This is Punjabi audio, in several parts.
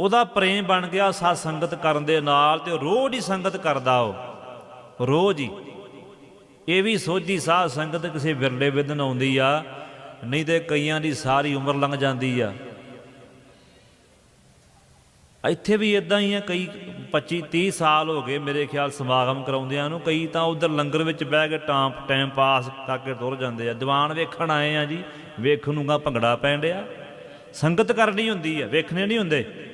ਉਹਦਾ ਪ੍ਰੇਮ ਬਣ ਗਿਆ ਸਤ ਸੰਗਤ ਕਰਨ ਦੇ ਨਾਲ ਤੇ ਰੋਜ਼ ਹੀ ਸੰਗਤ ਕਰਦਾ ਉਹ। ਰੋਜ਼ ਹੀ। ਇਹ ਵੀ ਸੋਝੀ ਸਾਧ ਸੰਗਤ ਕਿਸੇ ਵਿਰਲੇ ਵਿਦਨ ਆਉਂਦੀ ਆ, ਨਹੀਂ ਤੇ ਕਈਆਂ ਦੀ ਸਾਰੀ ਉਮਰ ਲੰਘ ਜਾਂਦੀ ਆ। ਇੱਥੇ ਵੀ ਇਦਾਂ ਹੀ ਆ, ਕਈ 25 30 ਸਾਲ ਹੋ ਗਏ ਮੇਰੇ ਖਿਆਲ ਸਮਾਗਮ ਕਰਾਉਂਦਿਆਂ ਨੂੰ, ਕਈ ਤਾਂ ਉਧਰ ਲੰਗਰ ਵਿੱਚ ਬਹਿ ਕੇ ਟਾਂ, ਟਾਈਮ ਪਾਸ ਕਰਕੇ ਤੁਰ ਜਾਂਦੇ ਆ। ਦੀਵਾਨ ਵੇਖਣ ਆਏ ਆ ਜੀ ਵੇਖਣ ਨੂੰਗਾ ਭੰਗੜਾ ਪੈਣ ਡਿਆ। ਸੰਗਤ ਕਰਨੀ ਹੁੰਦੀ ਆ, ਵੇਖਣੇ ਨਹੀਂ ਹੁੰਦੇ।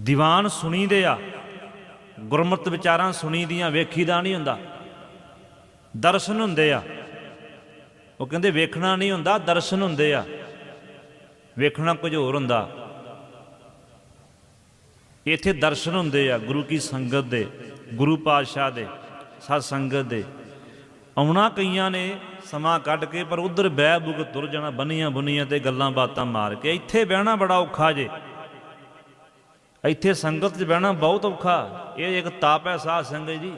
ਦੀਵਾਨ ਸੁਣੀ ਦੇ ਆ, ਗੁਰਮਤਿ ਵਿਚਾਰਾਂ ਸੁਣੀ ਦੀਆਂ ਵੇਖੀ ਦਾ ਨਹੀਂ ਹੁੰਦਾ। ਦਰਸ਼ਨ ਹੁੰਦੇ ਆ। ਉਹ ਕਹਿੰਦੇ ਵੇਖਣਾ ਨਹੀਂ ਹੁੰਦਾ, ਦਰਸ਼ਨ ਹੁੰਦੇ ਆ। ਵੇਖਣਾ ਕੁਝ ਹੋਰ ਹੁੰਦਾ। ਇੱਥੇ ਦਰਸ਼ਨ ਹੁੰਦੇ ਆ, ਗੁਰੂ ਕੀ ਸੰਗਤ ਦੇ, ਗੁਰੂ ਪਾਤਸ਼ਾਹ ਦੇ, ਸਤ ਸੰਗਤ ਦੇ। ਆਉਣਾ ਕਈਆਂ ਨੇ, ਸਮਾਂ ਕੱਢ ਕੇ, ਪਰ ਉਧਰ ਬਹਿ ਬੁਗ ਤੁਰ ਜਾਣਾ ਬੰਨੀਆਂ ਬੁਨੀਆਂ ਤੇ ਗੱਲਾਂ ਬਾਤਾਂ ਮਾਰ ਕੇ, ਇੱਥੇ ਬਹਿਣਾ ਬੜਾ ਔਖਾ ਜੇ। ਇੱਥੇ ਸੰਗਤ 'ਚ ਬਹਿਣਾ ਬਹੁਤ ਔਖਾ। ਇਹ ਇੱਕ ਤਾਪ ਹੈ ਸਾਧ ਸੰਗਤ ਜੀ।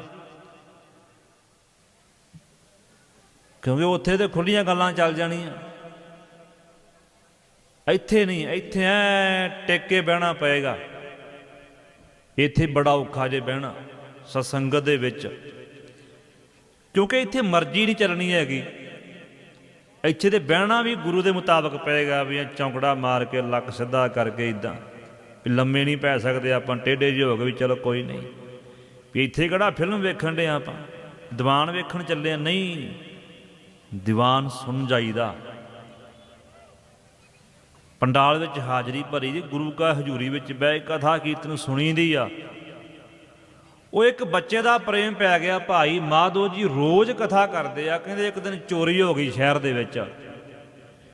ਕਿਉਂਕਿ ਉੱਥੇ ਤੇ ਖੁੱਲੀਆਂ ਗੱਲਾਂ ਚੱਲ ਜਾਣੀਆਂ। ਇੱਥੇ ਨਹੀਂ, ਇੱਥੇ ਐ ਟਿਕ ਕੇ ਬਹਿਣਾ ਪਏਗਾ। ਇੱਥੇ ਬੜਾ ਔਖਾ ਜੇ ਬਹਿਣਾ ਸਤਸੰਗਤ ਦੇ ਵਿੱਚ। ਕਿਉਂਕਿ ਇੱਥੇ ਮਰਜ਼ੀ ਨਹੀਂ ਚੱਲਣੀ ਹੈਗੀ। ਇੱਥੇ ਤੇ ਬਹਿਣਾ ਵੀ ਗੁਰੂ ਦੇ ਮੁਤਾਬਕ ਪਏਗਾ ਵੀ ਇਹ ਚੌਂਕੜਾ ਮਾਰ ਕੇ ਲੱਕ ਸਿੱਧਾ ਕਰਕੇ ਇਦਾਂ ਵੀ ਲੰਮੇ ਨਹੀਂ ਪੈ ਸਕਦੇ ਆਪਾਂ, ਟੇਢੇ ਜਿਹੇ ਹੋ ਗਏ ਵੀ ਚਲੋ ਕੋਈ ਨਹੀਂ। ਵੀ ਇੱਥੇ ਕਿਹੜਾ ਫਿਲਮ ਵੇਖਣ ਦੇ ਆਪਾਂ? ਦੀਵਾਨ ਵੇਖਣ ਚੱਲੇ ਆ, ਨਹੀਂ। ਦੀਵਾਨ ਸੁਣ ਜਾਈਦਾ। ਪੰਡਾਲ ਵਿੱਚ ਹਾਜ਼ਰੀ ਭਰੀ ਜੀ, ਗੁਰੂ ਕਾ ਹਜ਼ੂਰੀ ਵਿੱਚ ਬਹਿ ਕਥਾ ਕੀਰਤਨ ਸੁਣੀਦੀ ਆ। ਉਹ ਇੱਕ ਬੱਚੇ ਦਾ ਪ੍ਰੇਮ ਪੈ ਗਿਆ, ਭਾਈ ਮਾਧੋ ਜੀ ਰੋਜ਼ ਕਥਾ ਕਰਦੇ ਆ, ਕਹਿੰਦੇ ਇੱਕ ਦਿਨ ਚੋਰੀ ਹੋ ਗਈ ਸ਼ਹਿਰ ਦੇ ਵਿੱਚ।